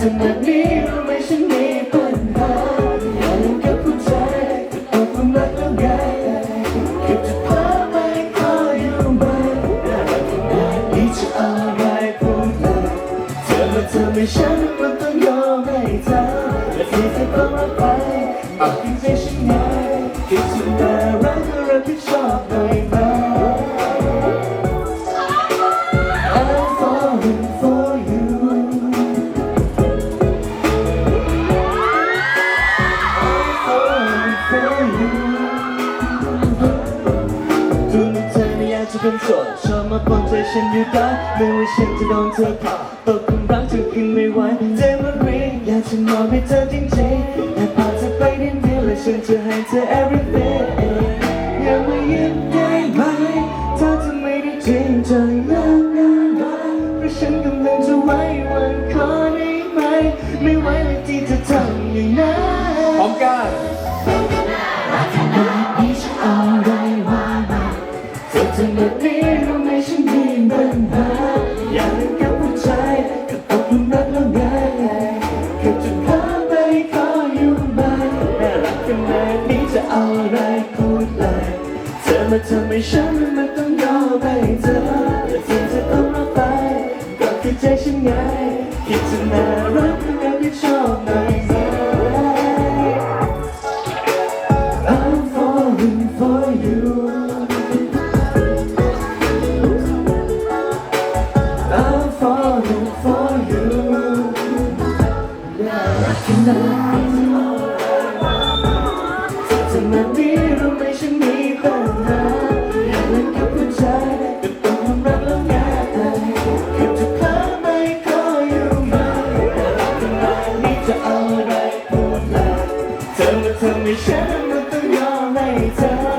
ทำแบบนี้รู้ไหมฉันมีปัญหาอย่าลืมกับผู้ใจบอกความรักแล้วไงเก็บจะพาไปขออยู่ไหมนี่จะเอาอะไรพูดเลยเธอมาเธอไม่ฉันมันต้องยอมให้เธอและที่เธอต้องรักไป ไม่อยากจะเป็นโสดชอบมาปนใจฉันอยู่ได้ไม่ว่าฉันจะโดนเธอผ่าตกหลุมรักเธอขึ้นไม่ไหวเจมันรีอยากจะมอบให้เธอจริงๆแต่พาเธอไปดินเดียวและฉันจะให้เธอ everything อย่ามายิ้มได้ไหมถ้าเธอไม่ได้จริงใจนะนะนะเพราะฉันกำลังจะไว้วันขอได้ไหมไม่ไหวเลยที่จะทำอย่างนั้นพร้อมกัน กขนาดนี้จะเอาอะไรพูดเลยเธอมาทำให้ฉันมันต้องยอมไปเธอและสิ่งที่ต้องรับไปก็คือใจฉันไงคิดจะน่ารักก็รับผิดชอบหน่อยไหม I'm falling for you. I'm falling for you. Yeah, I cannot. จะ tell me, share them with them, your mates.